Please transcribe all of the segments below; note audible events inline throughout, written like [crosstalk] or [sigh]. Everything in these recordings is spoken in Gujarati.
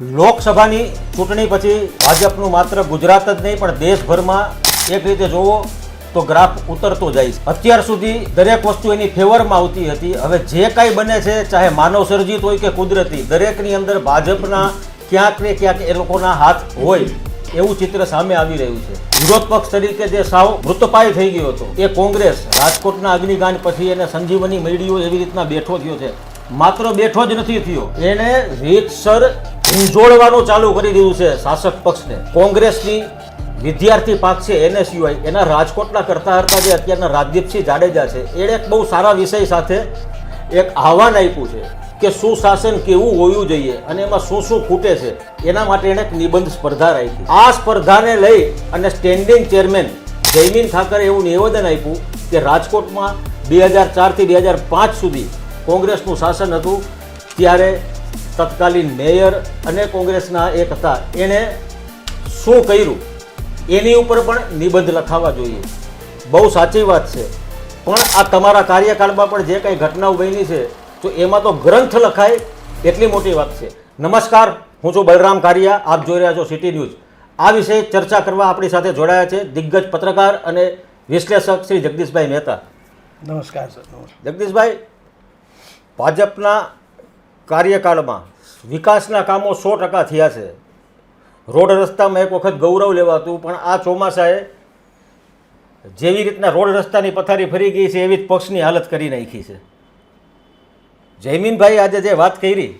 લોકસભાની ચૂંટણી પછી ભાજપનું માત્ર ગુજરાત જ નહીં, પણ દેશભરમાં એક રીતે જોવો તો ગ્રાફ ઉતરતો જાય છે. અત્યાર સુધી દરેક વસ્તુ એની ફેવરમાં આવતી હતી. હવે જે કાંઈ બને છે, ચાહે માનવ સર્જિત હોય કે કુદરતી, દરેકની અંદર ભાજપના ક્યાંક ને ક્યાંક એ લોકોના હાથ હોય એવું ચિત્ર સામે આવી રહ્યું છે. વિરોધ પક્ષ તરીકે જે સાવ મૃતપાય થઈ ગયો હતો, એ કોંગ્રેસ રાજકોટના અગ્નિકાંડ પછી એને સંજીવની મેળીઓ એવી રીતના બેઠો થયો છે. માત્ર બેઠો જ નથી થયો. એને રીતસર ઝીંઝોળવાનું ચાલુ કરી દીધું છે શાસક પક્ષને. કોંગ્રેસની વિદ્યાર્થી પાક છે એનએસયુઆઈ. એના રાજકોટના કરતા કરતા જે અત્યારના રાજદીપસિંહ જાડેજા છે, એણે એક બહુ સારા વિષય સાથે એક આહવાન આપ્યું છે કે સુશાસન કેવું હોવું જોઈએ અને એમાં શું શું ખૂટે છે, એના માટે એણે એક નિબંધ સ્પર્ધા રાખી. આ સ્પર્ધાને લઈ અને સ્ટેન્ડિંગ ચેરમેન જયમીન ઠાકરે એવું નિવેદન આપ્યું કે રાજકોટમાં બે હજાર ચારથી બે હજાર પાંચ સુધી કોંગ્રેસનું શાસન હતું, ત્યારે તત્કાલીન મેયર અને કોંગ્રેસના એક હતા. એણે શું કર્યું? એની ઉપર પણ નિબંધ લખાવા જોઈએ. બહુ સાચી વાત છે. પણ આ તમારા કાર્યકાળમાં પણ જે કંઈ ઘટનાઓ બની છે તો એમાં તો ગ્રંથ લખાય એટલી મોટી વાત છે. નમસ્કાર હું છું બલરામ કારિયા. આપ જોઈ રહ્યા છો સિટી ન્યૂઝ. આ વિશે ચર્ચા કરવા આપણી સાથે જોડાયા છે દિગ્ગજ પત્રકાર અને વિશ્લેષક શ્રી જગદીશભાઈ મહેતા. નમસ્કાર સર. જગદીશભાઈ ભાજપના કાર્યકાળમાં વિકાસના કામો સો ટકા થયા છે. રોડ રસ્તામાં એક વખત ગૌરવ લેવાતું, પણ આ ચોમાસાએ જેવી રીતના રોડ રસ્તાની પથારી ફરી ગઈ છે, એવી જ પક્ષની હાલત કરી નાખી છે. જયમીનભાઈ આજે જે વાત કરી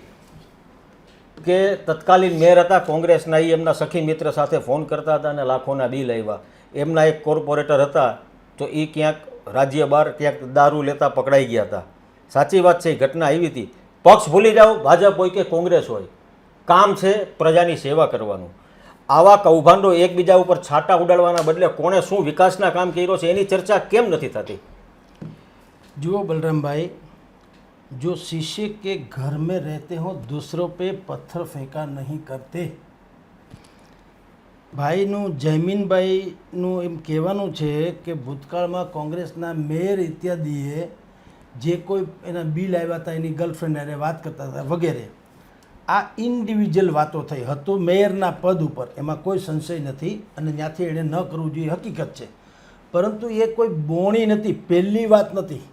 કે તત્કાલીન મેયર હતા, કોંગ્રેસના એ એમના સખી મિત્ર સાથે ફોન કરતા હતા અને લાખોના બિલ આવ્યા એમના એક કોર્પોરેટર હતા, તો એ ક્યાંક રાજ્ય બહાર ક્યાંક દારૂ લેતા પકડાઈ ગયા હતા. સાચી વાત છે ઘટના આવી હતી. પક્ષ ભૂલી જાઓ ભાજપ હોય કે કોંગ્રેસ હોય કામ છે પ્રજાની સેવા કરવાનું આવા કૌભાંડો એકબીજા ઉપર છાંટા ઉડાડવાના બદલે કોણે શું વિકાસના કામ કર્યો છે એની ચર્ચા કેમ નથી થતી જુઓ બલરામભાઈ जो शीशे के घर में रहते हो दूसरों पे पत्थर फेंका नहीं करते ભાઈનું જયમીનભાઈનું એમ કહેવાનું છે કે ભૂતકાળમાં કોંગ્રેસના મેયર ઇત્યાદિએ જે કોઈ એના બિલ આવ્યા હતા, એની ગર્લફ્રેન્ડ હારે વાત કરતા હતા વગેરે, આ ઇન્ડિવિજ્યુઅલ વાતો થઈ. હતું મેયરના પદ ઉપર. એમાં કોઈ સંશય નથી અને ત્યાંથી એણે ન કરવું જોઈએ હકીકત છે. પરંતુ એ કોઈ બોણી નથી, પહેલી વાત નથી.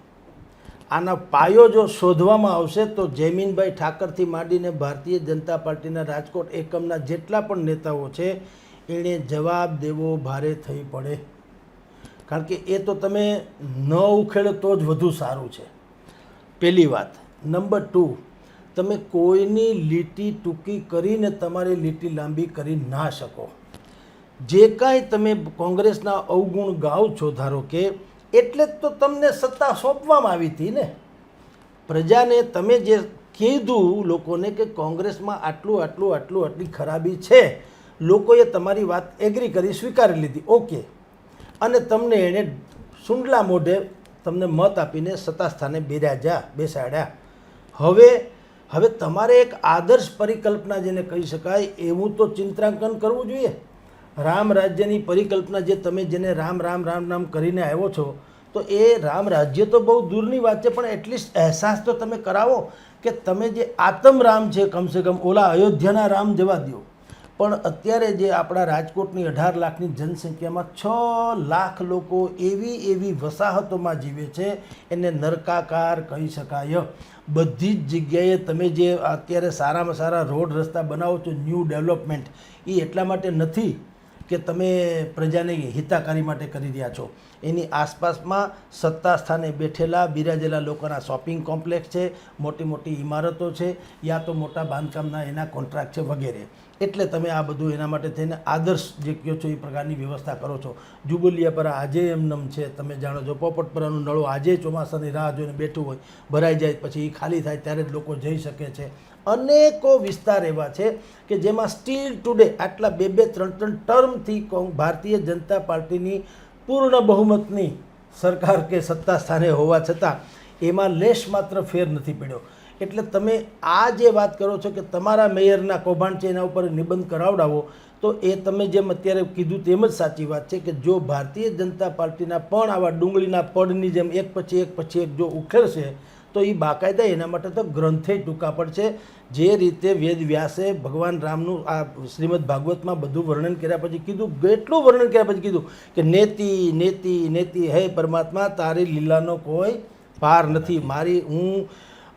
આના પાયો જો શોધવામાં આવશે તો જયમીનભાઈ ઠાકરથી માંડીને ભારતીય જનતા પાર્ટીના રાજકોટ એકમના જેટલા પણ નેતાઓ છે, એણે જવાબ દેવો ભારે થઈ પડે. કારણ કે એ તો તમે ન ઉખેડો તો જ વધુ સારું છે. પહેલી વાત. નંબર ટુ તમે કોઈની લીટી ટૂંકી કરીને તમારી લીટી લાંબી કરી ના શકો. જે કાંઈ તમે કોંગ્રેસના અવગુણ ગાઓ છો ધારો કે, એટલે જ તો તમને સત્તા સોંપવામાં આવી હતી ને. પ્રજાને તમે જે કીધું લોકોને કે કોંગ્રેસમાં આટલું આટલું આટલું, આટલી ખરાબી છે, લોકોએ તમારી વાત એગ્રી કરી, સ્વીકારી લીધી. ઓકે અને તમને એણે સુંડલા મોઢે તમને મત આપીને સત્તા સ્થાને બેસાડ્યા. હવે હવે તમારે એક આદર્શ પરિકલ્પના જેને કહી શકાય, એવું તો ચિંતાંકન કરવું જોઈએ. રામ રાજ્યની પરિકલ્પના જે તમે જેને રામ રામ રામ રામ કરીને આવ્યો છો, તો એ રામ રાજ્ય તો બહુ દૂરની વાત છે, પણ એટલીસ્ટ અહેસાસ તો તમે કરાવો કે તમે જે આતમ રામ છે, કમસે કમ ઓલા અયોધ્યાના રામ જવા દો પણ અત્યારે જે આપણા રાજકોટની અઢાર લાખની જનસંખ્યામાં છ લાખ લોકો એવી એવી વસાહતોમાં જીવે છે, એને નરકાકાર કહી શકાય. બધી જ જગ્યાએ તમે જે અત્યારે સારામાં સારા રોડ રસ્તા બનાવો છો, ન્યૂ ડેવલપમેન્ટ, એ એટલા માટે નથી કે તમે પ્રજાને હિતાકારી માટે કરી રહ્યા છો. એની આસપાસમાં સત્તા સ્થાને બેઠેલા, બિરાજેલા લોકોના શોપિંગ કોમ્પ્લેક્સ છે, મોટી મોટી ઇમારતો છે, યા તો મોટા બાંધકામના એના કોન્ટ્રાક્ટ છે વગેરે. એટલે તમે આ બધું એના માટે થઈને આદર્શ જે કહો છો એ પ્રકારની વ્યવસ્થા કરો છો. જુબલિયા પર આજે એમનમ છે, તમે જાણો છો પોપટપરાનું નળો આજે ચોમાસાની રાહ જોઈને બેઠું હોય, ભરાઈ જાય, પછી એ ખાલી થાય ત્યારે જ લોકો જઈ શકે છે. અનેકો વિસ્તાર એવા છે કે જેમાં સ્ટીલ ટુડે આટલા બે બે ત્રણ ત્રણ ટર્મથી ભારતીય જનતા પાર્ટીની પૂર્ણ બહુમતની સરકાર કે સત્તા સ્થાને હોવા છતાં એમાં લેશ માત્ર ફેર નથી પડ્યો. એટલે તમે આ જે વાત કરો છો કે તમારા મેયરના કૌભાંડ છે એના ઉપર નિબંધ કરાવડાવો, તો એ તમે જેમ અત્યારે કીધું તેમ જ સાચી વાત છે કે જો ભારતીય જનતા પાર્ટીના પણ આવા ડુંગળીના પડની જેમ એક પછી એક પછી એક જો ઉખેડશે, તો એ બાકાયદા એના માટે તો ગ્રંથે ટૂંકા પડશે. જે રીતે વેદ વ્યાસે ભગવાન રામનું આ શ્રીમદ ભાગવતમાં બધું વર્ણન કર્યા પછી કીધું કેટલું વર્ણન કર્યા પછી કીધું કે નેતિ નેતિ નેતિ હે પરમાત્મા, તારી લીલાનો કોઈ પાર નથી. મારી હું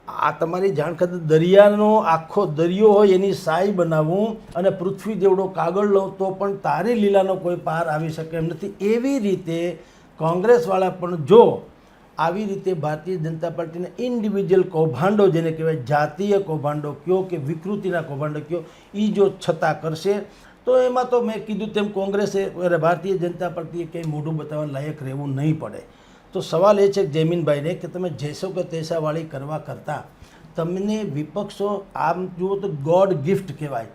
આ તમારી જાણ ખાતર દરિયાનો આખો દરિયો હોય એની સાઈ બનાવું અને પૃથ્વી જેવડો કાગળ લઉં તો પણ તારી લીલાનો કોઈ પાર આવી શકે એમ નથી. એવી રીતે કોંગ્રેસવાળા પણ જો આવી રીતે ભારતીય જનતા પાર્ટીના ઇન્ડિવિજ્યુઅલ કૌભાંડો, જેને કહેવાય જાતીય કૌભાંડો કયો કે વિકૃતિના કૌભાંડો કયો એ જો છતાં કરશે, તો એમાં તો મેં કીધું તેમ કોંગ્રેસે ભારતીય જનતા પાર્ટીએ કંઈ મોઢું બતાવવા લાયક રહેવું નહીં પડે. તો સવાલ એ છે જયમીનભાઈને કે તમે જેસો કે તેસાવાળી કરવા કરતાં તમને વિપક્ષો આમ જુઓ તો ગોડ ગિફ્ટ કહેવાય.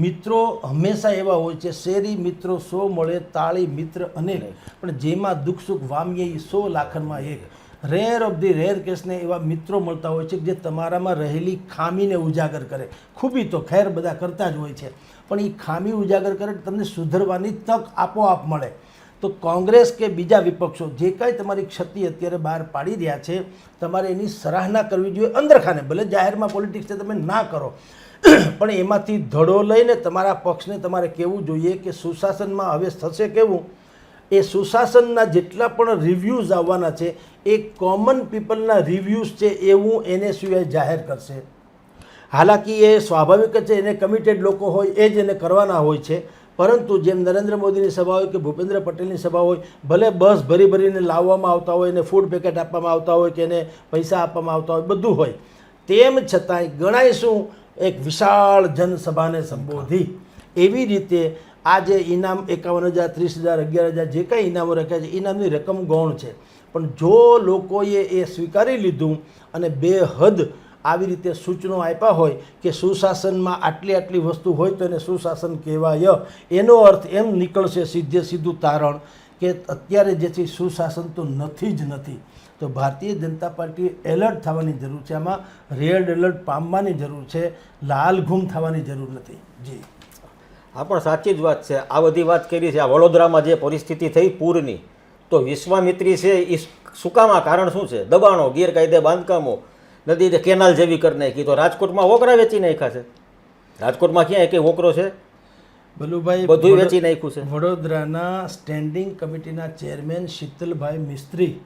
મિત્રો હંમેશા એવા હોય છે, શેરી મિત્રો સો મળે, તાળી મિત્ર અને પણ જેમાં દુઃખ સુખ વામીએ સો લાખનમાં એક. રેર ઓફ ધી રેર કેસને એવા મિત્રો મળતા હોય છે જે તમારામાં રહેલી ખામીને ઉજાગર કરે. ખૂબી તો ખેર બધા કરતા જ હોય છે. પણ એ ખામી ઉજાગર કરે તમને સુધરવાની તક આપોઆપ મળે. તો કોંગ્રેસ કે બીજા વિપક્ષો જે કાંઈ તમારી ક્ષતિ અત્યારે બહાર પાડી રહ્યા છે, તમારે એની સરાહના કરવી જોઈએ અંદરખાને, ભલે જાહેરમાં પોલિટિક્સ છે તમે ના કરો. પણ એમાંથી ધડો લઈને તમારા પક્ષને તમારે કહેવું જોઈએ કે સુશાસનમાં હવે થશે કેવું? એ સુશાસનના જેટલા પણ રિવ્યૂઝ આવવાના છે, એ કોમન પીપલના રિવ્યૂઝ છે એવું એને સિવાય જાહેર કરશે. હાલાકી એ સ્વાભાવિક જ છે, એને કમિટેડ લોકો હોય, એ જ એને કરવાના હોય છે. પરંતુ જેમ નરેન્દ્ર મોદીની સભા હોય કે ભૂપેન્દ્ર પટેલની સભા હોય, ભલે બસ ભરી ભરીને લાવવામાં આવતા હોય એને ફૂડ પેકેટ આપવામાં આવતા હોય કે એને પૈસા આપવામાં આવતા હોય, બધું હોય. તેમ છતાંય ગણાય શું? એક વિશાળ જનસભાને સંબોધી. એવી રીતે આ જે ઇનામ એકાવન હજાર, ત્રીસ હજાર, અગિયાર હજાર જે કાંઈ ઇનામો રાખ્યા છે, ઇનામની રકમ ગૌણ છે. પણ જો લોકોએ એ સ્વીકારી લીધું અને બે હદ આવી રીતે સૂચનો આપ્યા હોય કે સુશાસનમાં આટલી આટલી વસ્તુ હોય તો એને સુશાસન કહેવાય. એનો અર્થ એમ નીકળશે સીધે સીધું તારણ કે અત્યારે જે છે સુશાસન તો નથી જ નથી. તો ભારતીય જનતા પાર્ટીએ એલર્ટ થવાની જરૂર છે. આમાં રેડ એલર્ટ પામવાની જરૂર છે. લાલ ઘૂમ થવાની જરૂર નથી. જી. આ પણ સાચી જ વાત છે. આ બધી વાત કરી છે. આ વડોદરામાં જે પરિસ્થિતિ થઈ પૂરની, તો વિશ્વામિત્રી છે એ સુકામાં કારણ શું છે? દબાણો, ગેરકાયદે બાંધકામો નદી કેનાલ જેવી કરી નાખી તો રાજકોટમાં વોકરા વેચી નાખ્યા છે. રાજકોટમાં ક્યાં એક વોકરો છે? બલુભાઈ બધું વેચી નાખ્યું છે. વડોદરાના સ્ટેન્ડિંગ કમિટીના ચેરમેન શીતલભાઈ મિસ્ત્રી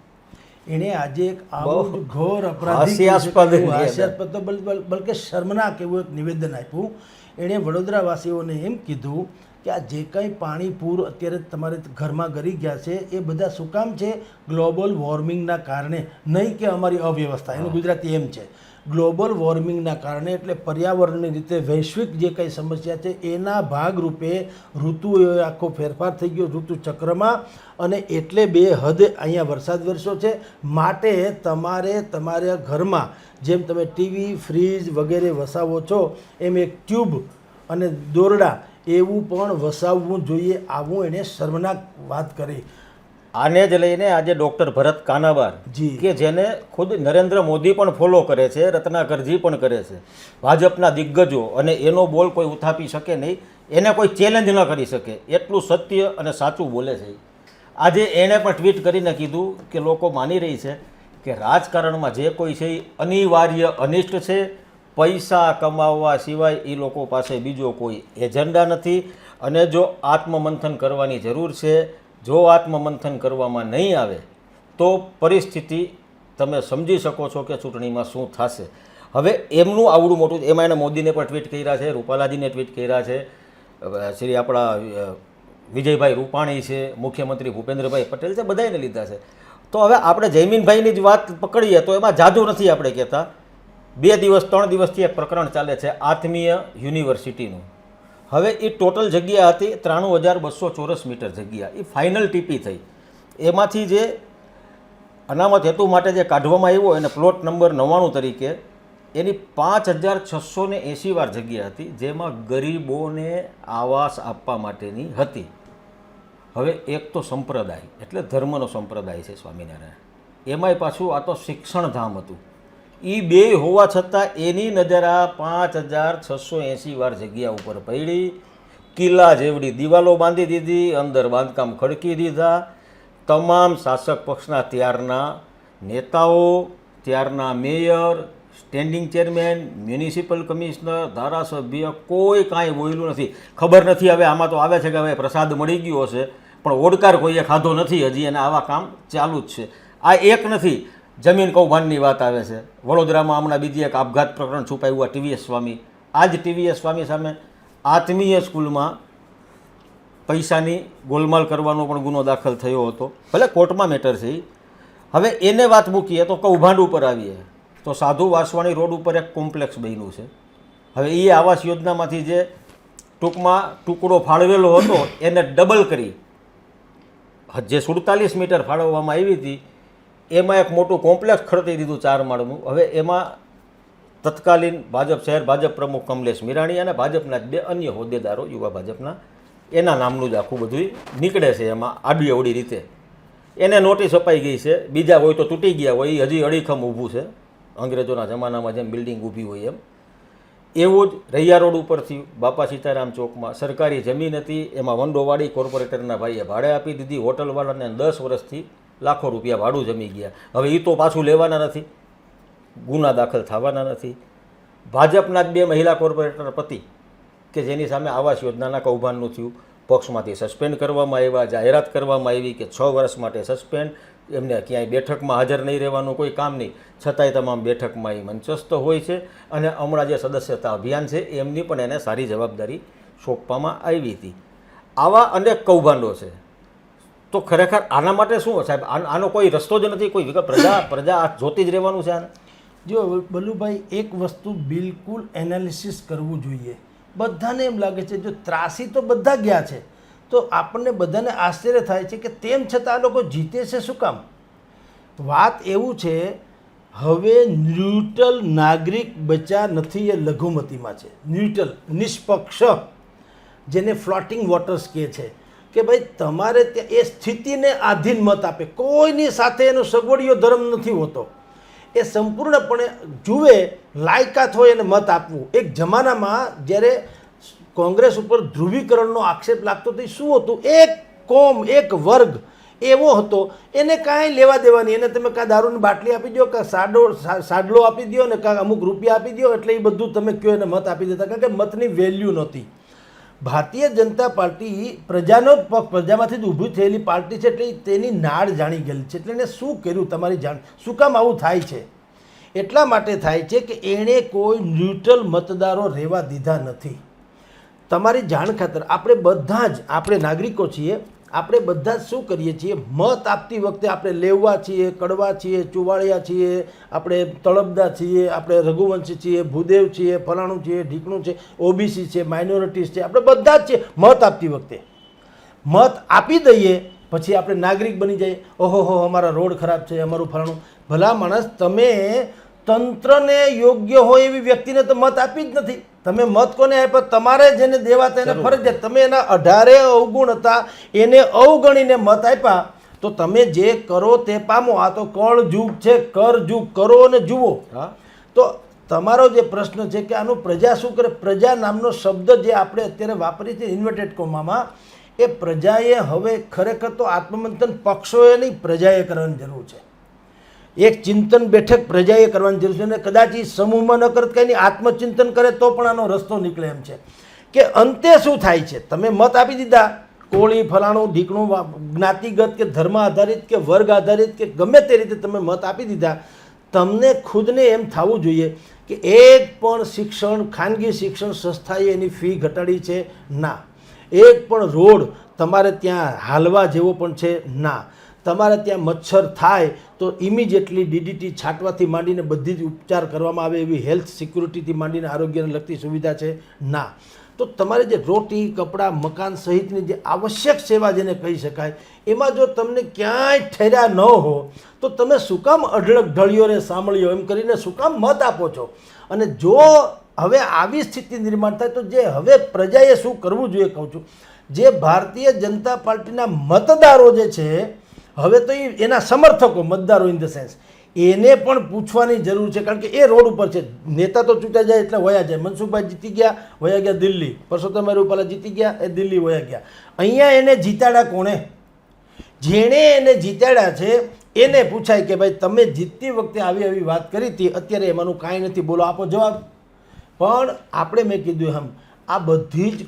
એણે આજે એક આવું ઘોર અપરાધી હાસ્યાસ્પદ એવું નિવેદન. હાસ્યાસ્પદ તો બલ- બલ- બલકે શર્મનાક એવું એક નિવેદન આપ્યું. એણે વડોદરાવાસીઓને એમ કીધું કે આ જે કંઈ પાણી પૂર અત્યારે તમારે ઘરમાં ગરી ગયા છે એ બધા શું કામ છે? ગ્લોબલ વોર્મિંગના કારણે. નહીં કે અમારી અવ્યવસ્થા એનું ગુજરાતી એમ છે. ગ્લોબલ વોર્મિંગના કારણે એટલે પર્યાવરણની રીતે વૈશ્વિક જે કંઈ સમસ્યા છે એના ભાગરૂપે ઋતુઓ આખો ફેરફાર થઈ ગયો ઋતુ ચક્રમાં અને એટલે બે હદ અહીંયા વરસાદ વરસ્યો છે. માટે તમારે તમારા ઘરમાં જેમ તમે ટીવી ફ્રીજ વગેરે વસાવો છો એમ એક ટ્યુબ અને દોરડા એવું પણ વસાવવું જોઈએ આવું એણે શર્મનાક વાત કરી. આને જ લઈને આજે ડૉક્ટર ભરત કાનાબાર જી. કે જેને ખુદ નરેન્દ્ર મોદી પણ ફોલો કરે છે રત્નાકરજી પણ કરે છે. ભાજપના દિગ્ગજો અને એનો બોલ કોઈ ઉથાપી શકે નહીં એને કોઈ ચેલેન્જ ન કરી શકે. એટલું સત્ય અને સાચું બોલે છે. આજે એણે પણ ટ્વીટ કરીને કીધું કે લોકો માની રહી છે કે રાજકારણમાં જે કોઈ છે એ અનિવાર્ય અનિષ્ટ છે. પૈસા કમાવવા સિવાય એ લોકો પાસે બીજો કોઈ એજન્ડા નથી. અને જો આત્મમંથન કરવાની જરૂર છે, જો આત્મમંથન કરવામાં નહીં આવે, તો પરિસ્થિતિ તમે સમજી શકો છો કે ચૂંટણીમાં શું થશે. હવે એમનું આવડું મોટું, એમાં એને મોદીને પણ ટ્વીટ કર્યા છે, રૂપાલાજીને ટ્વીટ કર્યા છે. શ્રી આપણા વિજયભાઈ રૂપાણી છે, મુખ્યમંત્રી ભૂપેન્દ્રભાઈ પટેલ છે બધાને લીધા છે. તો હવે આપણે જયમીનભાઈની જ વાત પકડીએ તો એમાં જાદુ નથી આપણે કહેતા. બે દિવસ, ત્રણ દિવસથી એક પ્રકરણ ચાલે છે આત્મીય યુનિવર્સિટીનું. હવે એ ટોટલ જગ્યા હતી ત્રાણું હજાર બસો ચોરસ મીટર જગ્યા. એ ફાઇનલ ટીપી થઈ. એમાંથી જે અનામત હેતુ માટે જે કાઢવામાં આવ્યો એને પ્લોટ નંબર નવ્વાણું તરીકે, એની પાંચ હજાર છસો ને એંસી વાર જગ્યા હતી જેમાં ગરીબોને આવાસ આપવા માટેની હતી. હવે એક તો સંપ્રદાય, એટલે ધર્મનો સંપ્રદાય છે સ્વામિનારાયણ. એમાંય પાછું આ તો શિક્ષણધામ હતું. એ બે હોવા છતાં એની નજર આ પાંચ હજાર છસો એંસી વાર જગ્યા ઉપર પડી. કિલ્લા જેવડી દિવાલો બાંધી દીધી, અંદર બાંધકામ ખડકી દીધા. તમામ શાસક પક્ષના ત્યારના નેતાઓ, ત્યારના mayor, standing chairman, municipal commissioner, ધારાસભ્ય, કોઈ કાંઈ બોલ્યું નથી. ખબર નથી હવે આમાં તો આવે છે કે હવે પ્રસાદ મળી ગયો હશે, પણ ઓડકાર કોઈએ ખાધો નથી હજી અને આવા કામ ચાલુ જ છે. આ એક નથી જમીન કૌભાંડની વાત આવે છે. વડોદરામાં હમણાં બીજી એક આપઘાત પ્રકરણ છુપાયું આ ટીવીએસ સ્વામી. આ જ ટીવીએસ સ્વામી સામે આત્મીય સ્કૂલમાં પૈસાની ગોલમાલ કરવાનો પણ ગુનો દાખલ થયો હતો. ભલે કોર્ટમાં મેટર છે. હવે એને વાત મૂકીએ તો કૌભાંડ ઉપર આવીએ. તો સાધુ વાસવાણી રોડ ઉપર એક કોમ્પ્લેક્સ બન્યું છે. હવે એ આવાસ યોજનામાંથી જે ટૂંકમાં ટુકડો ફાળવેલો હતો, એને ડબલ કરી. જે સુડતાલીસ મીટર ફાળવવામાં આવી હતી એમાં એક મોટું કોમ્પ્લેક્સ ખરીદી દીધું ચાર માળનું. હવે એમાં તત્કાલીન ભાજપ શહેર ભાજપ પ્રમુખ કમલેશ મીરાણી અને ભાજપના બે અન્ય હોદ્દેદારો, યુવા ભાજપના, એના નામનું જ આખું બધું નીકળે છે એમાં, આડી અવડી રીતે. એને નોટિસ અપાઈ ગઈ છે, બીજા હોય તો તૂટી ગયા હોય હજી અડીખમ ઊભું છે. અંગ્રેજોના જમાનામાં જેમ બિલ્ડિંગ ઊભી હોય એમ. એવું જ રૈયા રોડ ઉપરથી બાપા સીતારામ ચોકમાં સરકારી જમીન હતી, એમાં વંડોવાડી કોર્પોરેટરના ભાઈએ ભાડે આપી દીધી, હોટલવાળાને દસ વર્ષથી લાખો રૂપિયા ભાડું જમી ગયા. હવે એ તો પાછું લેવાના નથી. ગુના દાખલ થવાના નથી. ભાજપના જ બે મહિલા કોર્પોરેટર પતિ કે જેની સામે આવાસ યોજનાના કૌભાંડનું થયું, પક્ષમાંથી સસ્પેન્ડ કરવામાં આવ્યા, જાહેરાત કરવામાં આવી કે છ વર્ષ માટે સસ્પેન્ડ, એમને ક્યાંય બેઠકમાં હાજર નહીં રહેવાનું કોઈ કામ નહીં. છતાંય તમામ બેઠકમાં એ મંચસ્થ હોય છે અને હમણાં જે સદસ્યતા અભિયાન છે એમની પણ એને સારી જવાબદારી સોંપવામાં આવી હતી. આવા અનેક કૌભાંડો છે. તો ખરેખર આના માટે શું સાહેબ? આનો કોઈ રસ્તો જ નથી? કોઈ પ્રજા [coughs] પ્રજા જોતી જ રહેવાનું છે આને? જો બલુભાઈ એક વસ્તુ બિલકુલ એનાલિસિસ કરવું જોઈએ. બધાને એમ લાગે છે જો ત્રાસી તો બધા ગયા છે તો આપણને બધાને આશ્ચર્ય થાય છે કે તેમ છતાં આ લોકો જીતે છે શું કામ? વાત એવું છે હવે ન્યુટ્રલ નાગરિક બચા નથી એ લઘુમતીમાં છે. ન્યુટ્રલ નિષ્પક્ષ જેને ફ્લોટિંગ વોટર્સ કહે છે. કે ભાઈ તમારે ત્યાં એ સ્થિતિને આધીન મત આપે. કોઈની સાથે એનો સગવડિયો ધર્મ નથી હોતો. એ સંપૂર્ણપણે જુએ, લાયકાત હોય એને મત આપવું. એક જમાનામાં જ્યારે કોંગ્રેસ ઉપર ધ્રુવીકરણનો આક્ષેપ લાગતો તો શું હતું? એક કોમ, એક વર્ગ એવો હતો. એને કાંઈ લેવા દેવાની. એને તમે કાં દારૂની બાટલી આપી દો કાં સાડો સાડલો આપી દો ને કાં અમુક રૂપિયા આપી દો એટલે એ બધું તમે કયો એને મત આપી દેતા. કારણ કે મતની વેલ્યુ નહોતી. ભારતીય જનતા પાર્ટી પ્રજાનો પક્ષ, પ્રજામાંથી જ ઊભી થયેલી પાર્ટી છે એટલે તેની નાળ જાણી ગયેલી છે. એટલે એને શું કર્યું તમારી જાણ? શું કામ આવું થાય છે? એટલા માટે થાય છે કે એણે કોઈ ન્યુટ્રલ મતદારો રહેવા દીધા નથી. તમારી જાણ ખાતર આપણે બધા જ, આપણે નાગરિકો છીએ આપણે બધા જ શું કરીએ છીએ? મત આપતી વખતે આપણે લેવા છીએ, કડવા છીએ, ચુવાળિયા છીએ, આપણે તળબદા છીએ, આપણે રઘુવંશી છીએ, ભૂદેવ છીએ, ફલાણું છીએ, ઢીકણું છે, ઓબીસી છે માઇનોરિટીઝ છે, આપણે બધા જ છીએ મત આપતી વખતે. મત આપી દઈએ, પછી આપણે નાગરિક બની જઈએ. ઓહો હો અમારા રોડ ખરાબ છે, અમારું ફલાણું. ભલા માણસ, તમે તંત્રને યોગ્ય હોય એવી વ્યક્તિને તો મત આપી જ નથી. તમે મત કોને આપ્યો? તમારે જેને દેવા તેને ફરજિયાત. તમે એના અઢારે અવગુણ હતા એને અવગણીને મત આપ્યા તો તમે જે કરો તે પામો. આ તો કળ જુગ છે કર જુગ કરો અને જુઓ. તો તમારો જે પ્રશ્ન છે કે આનું પ્રજા શું કરે? પ્રજા નામનો શબ્દ જે આપણે અત્યારે વાપરીએ છીએ ઇન્વર્ટેડ કોમામાં એ પ્રજાએ હવે ખરેખર તો આત્મમંથન પક્ષોએ નહીં પ્રજાએ કરવાની જરૂર છે. એક ચિંતન બેઠક પ્રજાએ કરવાની જરૂર છે અને કદાચ એ સમૂહમાં ન કરત કંઈ નહીં આત્મચિંતન કરે તો પણ આનો રસ્તો નીકળે એમ છે. કે અંતે શું થાય છે? તમે મત આપી દીધા, કોળી, ફલાણું, ઢીકણું જ્ઞાતિગત કે ધર્મ આધારિત કે વર્ગ આધારિત કે ગમે તે રીતે તમે મત આપી દીધા, તમને ખુદને એમ થવું જોઈએ કે એક પણ શિક્ષણ, ખાનગી શિક્ષણ સંસ્થાએ એની ફી ઘટાડી છે? ના. એક પણ રોડ તમારે ત્યાં હાલવા જેવો પણ છે? ના. તમારે ત્યાં મચ્છર થાય તો ઇમિડિયેટલી ડીડીટી છાંટવાથી માંડીને બધી જ ઉપચાર કરવામાં આવે એવી હેલ્થ સિક્યુરિટીથી માંડીને આરોગ્યને લગતી સુવિધા છે? ના. તો તમારે જે રોટી, કપડાં, મકાન સહિતની જે આવશ્યક સેવા જેને કહી શકાય, એમાં જો તમને ક્યાંય ઠેર્યા ન હો, તો તમે શું કામ અઢળક ઢળિયોને સાંભળ્યો? એમ કરીને શું કામ મત આપો છો? અને જો હવે આવી સ્થિતિ નિર્માણ થાય, તો જે હવે પ્રજાએ શું કરવું જોઈએ કહું છું? જે ભારતીય જનતા પાર્ટીના મતદારો જે છે હવે તો એ એના સમર્થકો, મતદારો ઇન ધ સેન્સ એને પણ પૂછવાની જરૂર છે, કારણ કે એ રોડ ઉપર છે. નેતા તો ચૂંટાઈ જાય એટલે વયા જાય. મનસુખભાઈ જીતી ગયા, વયા ગયા દિલ્હી. પરસોત્તમ રૂપાલા જીતી ગયા, એ દિલ્હી વયા ગયા. અહીંયા એને જીતાડ્યા કોણે? જેણે એને જીતાડ્યા છે, એને પૂછાય કે ભાઈ, તમે જીતતી વખતે આવી આવી વાત કરી હતી, અત્યારે એમાંનું કાંઈ નથી. બોલો, આપો જવાબ. પણ આપણે મેં કીધું એમ, આ બધી જ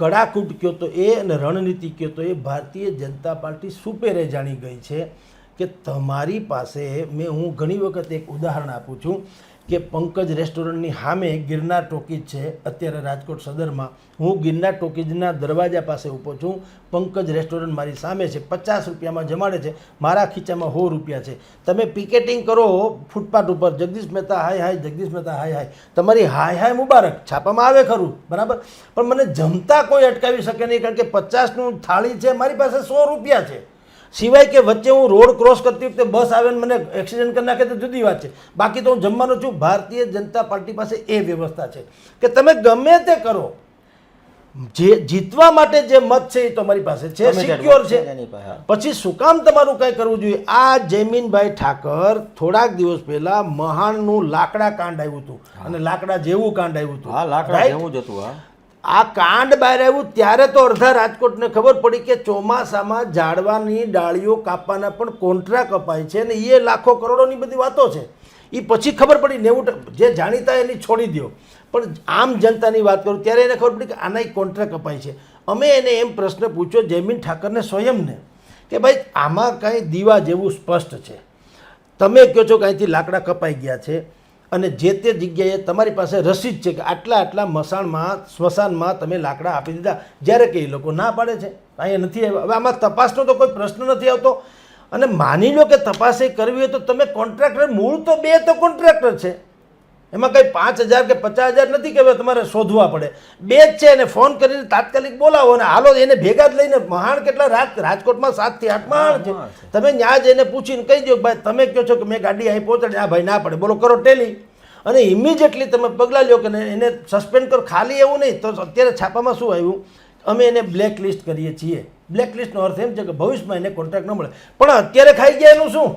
કડાકૂટ કયો તો એ અને રણનીતિ કયો તો એ ભારતીય જનતા પાર્ટી સુપેરે જાણી ગઈ છે કે તમારી પાસે મેં હું ઘણી વખત એક ઉદાહરણ આપું છું. કે પંકજ રેસ્ટોરન્ટની સામે ગિરનાર ટોકીજ છે. અત્યારે રાજકોટ સદરમાં હું ગિરનાર ટોકીજના દરવાજા પાસે ઊભો છું. પંકજ રેસ્ટોરન્ટ મારી સામે છે. પચાસ રૂપિયામાં જમાડે છે. મારા ખીચામાં સો રૂપિયા છે. તમે પિકેટિંગ કરો ફૂટપાથ ઉપર. જગદીશ મહેતા, હાય હાય, જગદીશ મહેતા, હાય હાય. તમારી હાય હાય મુબારક. છાપામાં આવે ખરું. બરાબર? પણ મને જમતા કોઈ અટકાવી શકે નહીં, કારણ કે પચાસનું થાળી છે. મારી પાસે સો રૂપિયા છે. સિવાય કે વચ્ચે હું રોડ ક્રોસ કરતી વખતે બસ આવે ને મને એક્સિડન્ટ કરી નાખે તો જુદી વાત છે. બાકી તો હું જમવાનો છું. ભારતીય જનતા પાર્ટી પાસે એ વ્યવસ્થા છે કે તમે ગમે તે કરો. જે જીતવા માટે જે મત છે એ તમારી પાસે છે. સિક્યોર છે. પછી શું કામ તમારું કંઈ કરવું જોઈએ? આ જયમીનભાઈ ઠાકર થોડાક દિવસ પહેલા મહાણનું લાકડા કાંડ આવ્યું હતું. અને લાકડા જેવું કાંડ આવ્યું હતું. લાકડા જેવું જ હતું આ કાંડ બહાર આવ્યું ત્યારે તો અડધા રાજકોટને ખબર પડી કે ચોમાસામાં ઝાડવાની ડાળીઓ કાપવાના પણ કોન્ટ્રાક્ટ અપાય છે અને એ લાખો કરોડોની બધી વાતો છે. એ પછી ખબર પડી નેવું જે જાણીતા એની છોડી દો પણ આમ જનતાની વાત કરું ત્યારે એને ખબર પડી કે આના કોન્ટ્રાક્ટ અપાય છે. અમે એને એમ પ્રશ્ન પૂછ્યો જયમીન ઠાકરને સ્વયંને કે ભાઈ આમાં કાંઈ દીવા જેવું સ્પષ્ટ છે. તમે કહો છો કે અહીંથી લાકડા કપાઈ ગયા છે. અને જે તે જગ્યાએ તમારી પાસે રસીદ છે કે આટલા આટલા મસાણમાં, સ્મશાનમાં તમે લાકડા આપી દીધા, જ્યારે કે એ લોકો ના પાડે છે. અહીંયા નથી આવ્યા. હવે આમાં તપાસનો તો કોઈ પ્રશ્ન નથી આવતો. અને માની લો કે તપાસ એ કરવી હોય તો તમે કોન્ટ્રાક્ટર, મૂળ તો બે તો કોન્ટ્રાક્ટર છે. એમાં કંઈ પાંચ હજાર કે પચાસ હજાર નથી કે તમારે શોધવા પડે. બે જ છે એને ફોન કરીને તાત્કાલિક બોલાવો અને હાલો એને ભેગા જ લઈને મહાણ કેટલા રાત રાજકોટમાં સાતથી આઠ મહાણ છે. તમે ત્યાં જઈને પૂછીને કહી દો ભાઈ તમે કહો છો કે મેં ગાડી અહીં પહોંચાડી. આ ભાઈ ના પડે. બોલો કરો ટેલી. અને ઇમિડિયેટલી તમે પગલાં લ્યો કે એને સસ્પેન્ડ કરો. ખાલી એવું નહીં તો અત્યારે છાપામાં શું આવ્યું? અમે એને બ્લેક લિસ્ટ કરીએ છીએ. બ્લેક લિસ્ટનો અર્થ એમ છે કે ભવિષ્યમાં એને કોન્ટ્રાક્ટ ન મળે. પણ અત્યારે ખાઈ ગયા એનું શું?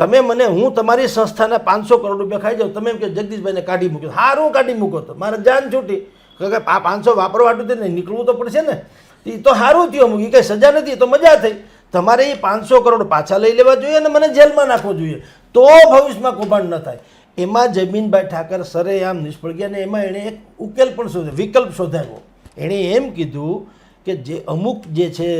તમે મને, હું તમારી સંસ્થાના પાંચસો કરોડ રૂપિયા ખાઈ જાઉં. તમે એમ કે જગદીશભાઈને કાઢી મૂક્યો. હારું કાઢી મૂકો તો. મારે જાન છૂટી. કે આ પાંચસો વાપરવાટું તે નહીં, નીકળવું તો પડશે ને. એ તો સારું થયું અમુક. એ કંઈ સજા નથી તો મજા થઈ. તમારે એ પાંચસો કરોડ પાછા લઈ લેવા જોઈએ અને મને જેલમાં નાખવો જોઈએ. તો ભવિષ્યમાં કૌભાંડ ન થાય. એમાં જમીનભાઈ ઠાકર સરે આમ નિષ્ફળ ગયા અને એમાં એણે એક ઉકેલ પણ શોધ્યો, વિકલ્પ શોધાવ્યો. એણે એમ કીધું કે જે અમુક જે છે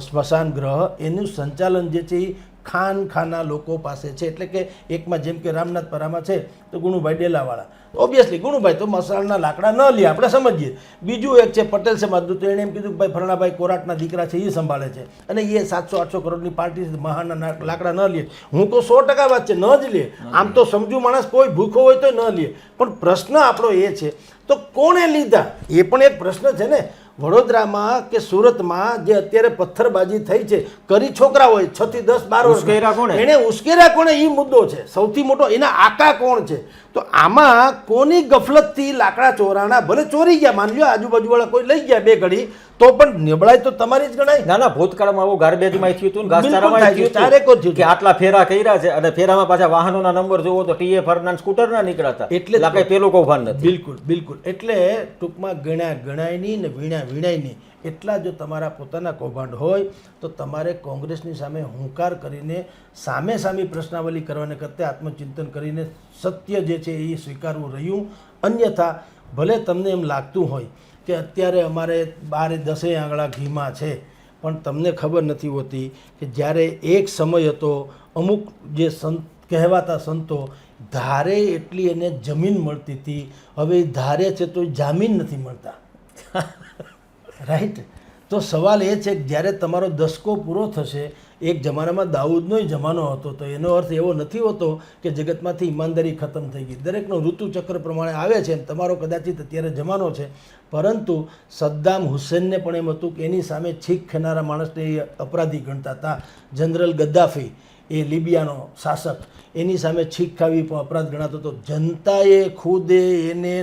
સ્મશાન ગ્રહ, એનું સંચાલન જે છે એ ખાન ખાના લોકો પાસે છે. એટલે કે એકમાં જેમ કે રામનાથ પરામાં છે તો ગુણુભાઈ ડેલાવાળા. ઓબ્વિયસલી ગુણુભાઈ તો મસાલાના લાકડા ન લે આપણે સમજીએ. બીજું એક છે પટેલ સમાજનું તો એણે એમ કીધું કે ભાઈ ફરણાભાઈ કોરાટના દીકરા છે એ સંભાળે છે. અને એ સાતસો આઠસો કરોડની પાર્ટી મહાના લાકડા ન લે. હું તો સો ટકા વાત છે ન જ લે. આમ તો સમજુ માણસ કોઈ ભૂખો હોય તો ન લે. પણ પ્રશ્ન આપણો એ છે તો કોણે લીધા? એ પણ એક પ્રશ્ન છે ને. વડોદરામાં કે સુરતમાં જે અત્યારે પથ્થરબાજી થઈ છે કરી છોકરાઓએ છ થી દસ બાર. ઉશ્કેર્યા કોણે? એણે ઉશ્કેર્યા કોણે એ મુદ્દો છે સૌથી મોટો એના આકા કોણ છે તો આમાં કોની ગફલતથી લાકડા ચોરાણા ભલે ચોરી ગયા માની આજુબાજુવાળા કોઈ લઈ ગયા બે ઘડી તો પણ નબળાઈ તો તમારી જ ગણાય. ના ના ભૂતકાળમાં આવું ગાર્બેજમાં થયું હતું ઘાસચારામાં થયું હતું. કે આટલા ફેરા કર્યા છે અને ફેરામાં પાછા વાહનોના નંબર જોવો તો ટીએ ફરના સ્કૂટર ના નીકળ્યા હતા એટલે લાગે પેલું કૌભાંડ નથી. બિલકુલ બિલકુલ. એટલે ટૂંકમાં ગણ્યા ગણાય નહીં ને વીણ્યા વીણાય નહીં. એટલા જો તમારા પોતાના કૌભાંડ હોય તો તમારે કોંગ્રેસની સામે હુંકાર કરીને સામે સામી પ્રશ્નાવલી કરવાને કરતાં આત્મચિંતન કરીને સત્ય જે છે એ સ્વીકારવું રહ્યું. અન્યથા ભલે તમને એમ લાગતું હોય કે અત્યારે અમારે બારે દસેય આંગળા ઘીમાં છે. પણ તમને ખબર નથી હોતી કે જ્યારે એક સમય હતો અમુક જે સંત કહેવાતા સંતો ધારે એટલી એને જમીન મળતી હતી હવે એ ધારે છે તો જામીન નથી મળતા. [laughs] રાઈટ તો સવાલ એ છે કે જ્યારે તમારો દસકો પૂરો થશે એક જમાનામાં દાઉદનોય જમાનો હતો, તો એનો અર્થ એવો નથી હોતો કે જગતમાંથી ઈમાનદારી ખતમ થઈ ગઈ. દરેકનો ઋતુચક્ર પ્રમાણે આવે છે તમારો કદાચિત અત્યારે જમાનો છે. પરંતુ સદ્દામ હુસેનને પણ એમ હતું કે એની સામે છીક ખેનારા માણસને અપરાધી ગણતા હતા. જનરલ ગદ્દાફી એ લિબિયાનો શાસક, એની સામે છીક ખાવી પણ અપરાધ ગણાતો હતો. જનતાએ ખુદે એને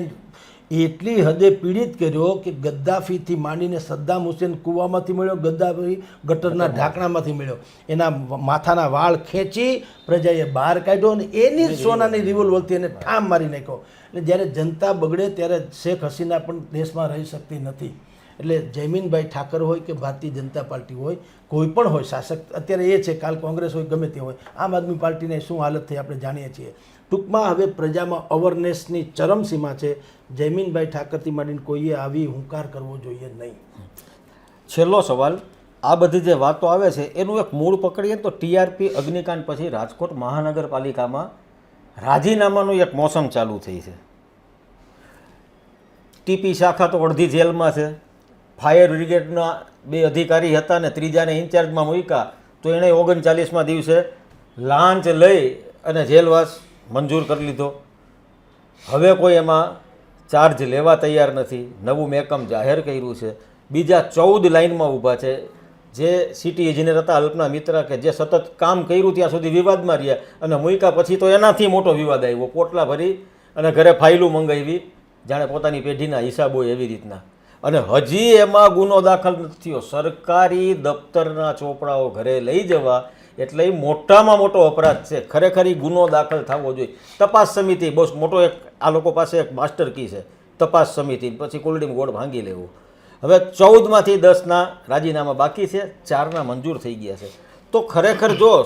એટલી હદે પીડિત કર્યો કે ગદ્દાફીથી માંડીને સદ્દામ હુસેન કૂવામાંથી મળ્યો ગદ્દાફી ગટરના ઢાંકણામાંથી મળ્યો. એના માથાના વાળ ખેંચી પ્રજાએ બહાર કાઢ્યો અને એની જ સોનાની રિવોલ્વરથી એને ઠામ મારી નાખ્યો. એટલે જ્યારે જનતા બગડે ત્યારે શેખ હસીના પણ દેશમાં રહી શકતી નથી. એટલે જયમીનભાઈ ઠાકર હોય કે ભારતીય જનતા પાર્ટી હોય કોઈ પણ હોય શાસક અત્યારે એ છે કાલ કોંગ્રેસ હોય ગમે તે હોય આમ આદમી પાર્ટીને શું હાલત થઈ આપણે જાણીએ છીએ. ટૂંકમાં હવે પ્રજામાં અવરનેસની ચરમસીમા છે. જયમીનભાઈ ઠાકરથી માંડીને કોઈએ આવી હુંકાર કરવો જોઈએ નહીં. છેલ્લો સવાલ, આ બધી જે વાતો આવે છે, એનું એક મૂળ પકડીએ તો ટીઆરપી, અગ્નિકાંડ પછી રાજકોટ મહાનગરપાલિકામાં રાજીનામાનું એક મોસમ ચાલુ થઈ છે. ટીપી શાખા તો અડધી જેલમાં છે. ફાયર બ્રિગેડના બે અધિકારી હતા ને ત્રીજાને ઇન્ચાર્જમાં મૂક્યા. તો એણે ઓગણચાલીસમાં દિવસે લાંચ લઈ અને જેલવાસ મંજૂર કરી લીધો. હવે કોઈ એમાં ચાર્જ લેવા તૈયાર નથી. નવું મેકમ જાહેર કર્યું છે. બીજા ચૌદ લાઇનમાં ઊભા છે. જે સિટી એન્જિનિયર હતા અલ્પના મિત્ર કે જે સતત કામ કર્યું ત્યાં સુધી વિવાદમાં રહ્યા અને મૂક્યા પછી તો એનાથી મોટો વિવાદ આવ્યો. પોટલા ભરી અને ઘરે ફાઇલું મંગાવી. જાણે પોતાની પેઢીના હિસાબો એવી રીતના. અને હજી એમાં ગુનો દાખલ નથી થયો. સરકારી દફતરના ચોપડાઓ ઘરે લઈ જવા એટલે એ મોટામાં મોટો અપરાધ છે. ખરેખર એ ગુનો દાખલ થવો જોઈએ. તપાસ સમિતિ બહુ મોટો એક, આ લોકો પાસે એક માસ્ટર કી છે. તપાસ સમિતિ, પછી કોલડીમ ગોળ ભાંગી લેવું. હવે ચૌદમાંથી દસના રાજીનામા બાકી છે, ચારના મંજૂર થઈ ગયા છે. તો ખરેખર જો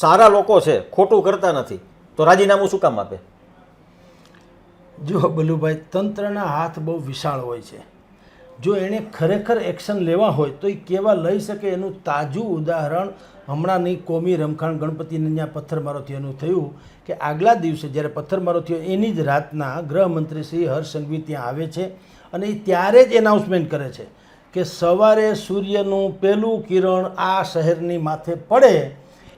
સારા લોકો છે, ખોટું કરતા નથી, તો રાજીનામું શું કામ આપે? જો બલુભાઈ, તંત્રના હાથ બહુ વિશાળ હોય છે. જો એણે ખરેખર એક્શન લેવા હોય તો એ કેવા લઈ શકે એનું તાજું ઉદાહરણ હમણાંની કોમી રમખાણ ગણપતિને ત્યાં પથ્થરમારો થયાનું થયું કે આગલા દિવસે જ્યારે પથ્થરમારો થયો, એની જ રાતના ગૃહમંત્રી શ્રી હર્ષ ત્યાં આવે છે અને એ ત્યારે જ એનાઉન્સમેન્ટ કરે છે કે સવારે સૂર્યનું પહેલું કિરણ આ શહેરની માથે પડે,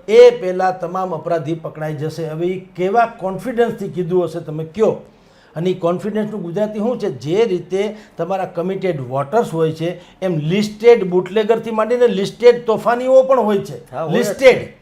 એ પહેલાં તમામ અપરાધી પકડાઈ જશે. હવે એ કેવા કોન્ફિડન્સથી કીધું હશે તમે કયો? અને એ કોન્ફિડન્સનું ગુજરાતી શું છે? જે રીતે તમારા કમિટેડ વોટર્સ હોય છે એમ લિસ્ટેડ બુટલેગરથી માંડીને લિસ્ટેડ તોફાનીઓ પણ હોય છે. લિસ્ટેડ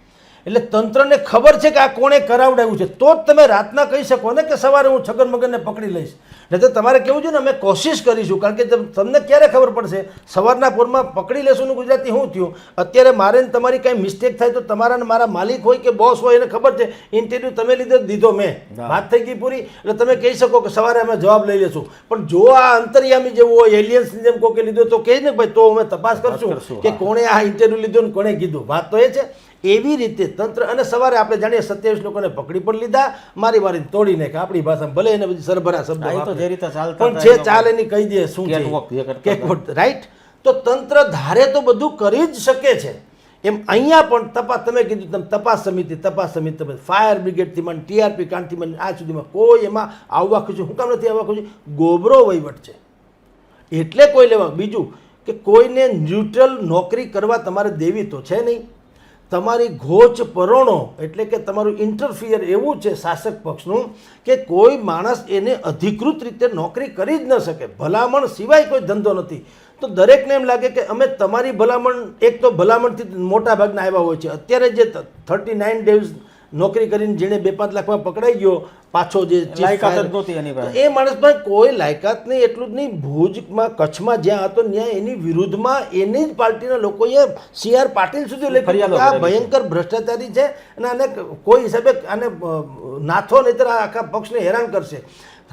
એટલે તંત્રને ખબર છે કે આ કોણે કરાવડાવ્યું છે. તો જ તમે રાતના કહી શકો ને કે સવારે હું છગન મગનને પકડી લઈશ. એટલે તો તમારે કેવું છે ને અમે કોશિશ કરીશું કારણ કે તમને ક્યારે ખબર પડશે? સવારના પોરમાં પકડી લેશું ને ગુજરાતી શું થયું? અત્યારે મારે ને તમારી કાંઈ મિસ્ટેક થાય તો તમારા ને મારા માલિક હોય કે બોસ હોય એને ખબર છે? ઇન્ટરવ્યૂ તમે લીધો દીધો મેં. વાત થઈ ગઈ પૂરી? એટલે તમે કહી શકો કે સવારે અમે જવાબ લઈ લેશું. પણ જો આ અંતર્યામી જેવું હોય એલિયન્સની જેમ કોકે લીધો તો કહે ને ભાઈ તો અમે તપાસ કરશું કરશું, કે કોણે આ ઇન્ટરવ્યૂ લીધો ને કોણે કીધું? વાત તો એ છે. એવી રીતે તંત્ર અને સવારે આપણે જાણીએ સત્યાવીસ લોકોને પકડી પણ લીધા મારી મારી તોડી નાખ્યા. આપણી ભાષામાં ભલે એને બધી સરભરા શબ્દો. જે રીતે પણ જે ચાલે એની કહી દે શું છે. રાઈટ તો તંત્ર ધારે તો બધું કરી જ શકે છે. એમ અહીંયા પણ તપાસ તમે કીધું તમે તપાસ સમિતિ તપાસ સમિતિ તમે ફાયર બ્રિગેડથી મને ટીઆરપી કાંડથી મને આ સુધીમાં કોઈ એમાં આવવા ખુશી હું કામ નથી આવવા ખુશું. ગોબરો વહીવટ છે. એટલે કોઈ લેવા બીજું કે કોઈને ન્યુટ્રલ નોકરી કરવા તમારે દેવી તો છે નહીં. તમારી ઘોચ પરોણો, એટલે કે તમારું ઇન્ટરફિયર એવું છે શાસક પક્ષનું, કે કોઈ માણસ એને અધિકૃત રીતે નોકરી કરી જ ન શકે. ભલામણ સિવાય કોઈ ધંધો નથી. તો દરેકને એમ લાગે કે અમે તમારી ભલામણ, એક તો ભલામણથી મોટા ભાગના આવ્યા હોય છે. અત્યારે જે થર્ટી નાઇન ડેઝ નોકરી કરીને જેણે બે પાંચ લાખમાં પકડાઈ ગયો પાછો જે લાયકાત નહોતી એની પાસે. એ માણસ ભાઈ કોઈ લાયકાત નહીં એટલું જ નહીં. ભુજમાં કચ્છમાં જ્યાં હતો ત્યાં એની વિરુદ્ધમાં એની જ પાર્ટીના લોકોએ સી આર પાટીલ સુધી લઈ ફરિયાદ આ ભયંકર ભ્રષ્ટાચારી છે અને આને કોઈ હિસાબે આને નાથો નહીતર આખા પક્ષને હેરાન કરશે.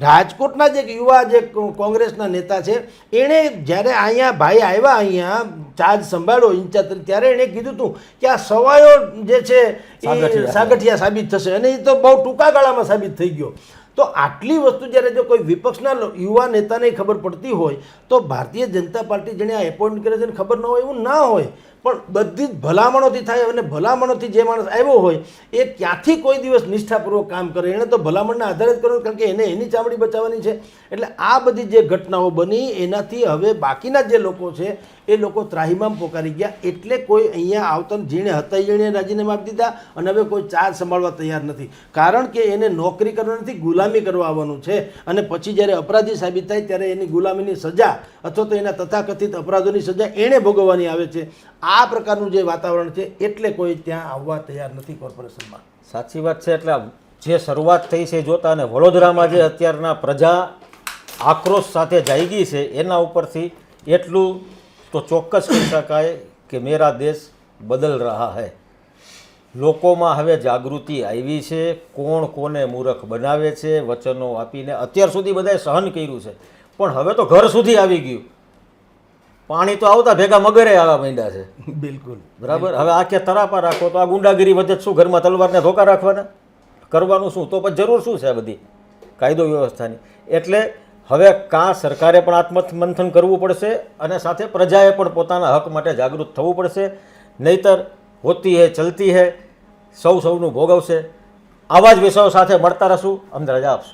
રાજકોટના જે યુવા જે કોંગ્રેસના નેતા છે એણે જ્યારે અહીંયા ભાઈ આવ્યા અહીંયા ચાર્જ સંભાળ્યો ઇન્ચાર્જ ત્યારે એણે કીધું હતું કે આ સવાયો જે છે એ સાગઠિયા. સાબિત થશે. અને એ તો બહુ ટૂંકા ગાળામાં સાબિત થઈ ગયો. તો આટલી વસ્તુ જ્યારે જો કોઈ વિપક્ષના યુવા નેતાને ખબર પડતી હોય તો ભારતીય જનતા પાર્ટી જેને આ એપોઇન્ટ કરે છે ખબર ન હોય એવું ના હોય. પણ બધી જ ભલામણોથી થાય અને ભલામણોથી જે માણસ આવ્યો હોય, એ ક્યાંથી કોઈ દિવસ નિષ્ઠાપૂર્વક કામ કરે. એણે તો ભલામણના આધારે જ કરવાનું, કારણ કે એને એની ચામડી બચાવવાની છે. એટલે આ બધી જે ઘટનાઓ બની, એનાથી હવે બાકીના જે લોકો છે, એ લોકો ત્રાહિમામ પોકારી ગયા. એટલે કોઈ અહીંયા આવતા જેણે હતા જેણે રાજીનામા આપી દીધા અને હવે કોઈ ચાર સંભાળવા તૈયાર નથી. કારણ કે એને નોકરી કરવા નથી, ગુલામી કરવા આવવાનું છે. અને પછી જ્યારે અપરાધી સાબિત થાય, ત્યારે એની ગુલામીની સજા અથવા તો એના તથાકથિત અપરાધોની સજા એણે ભોગવવાની આવે છે. આ પ્રકારનું જે વાતાવરણ છે, એટલે કોઈ ત્યાં આવવા તૈયાર નથી કોર્પોરેશનમાં. સાચી વાત છે, એટલે જે શરૂઆત થઈ છે જોતા અને વડોદરામાં જે અત્યારના પ્રજા આક્રોશ સાથે જાગી છે, એના ઉપરથી એટલું તો ચોક્કસ કહી શકાય કે મેરા દેશ બદલ રહા હૈ. લોકોમાં હવે જાગૃતિ આવી છે, કોણ કોને મૂરખ બનાવે છે, વચનો આપીને અત્યાર સુધી બધાએ સહન કર્યું છે. પણ હવે તો ઘર સુધી આવી ગયું. પાણી તો આવતા ભેગા મગરે આવવા માંડ્યા છે. બિલકુલ. બરાબર? હવે આખે તરાપા રાખો તો આ ગુંડાગીરી વધે શું? ઘરમાં તલવારને ધોકા રાખવાના? કરવાનું શું? તો પછી જરૂર શું છે આ બધી? કાયદો વ્યવસ્થાની. એટલે હવે કાં સરકારે પણ આત્મમંથન કરવું પડશે અને સાથે પ્રજાએ પણ પોતાના હક માટે જાગૃત થવું પડશે. નહીતર હોતી હે ચલતી હે સૌ સૌનું ભોગવશે. આવા જ વિષયો સાથે મળતા રહીશું. અમને રજા આપશું.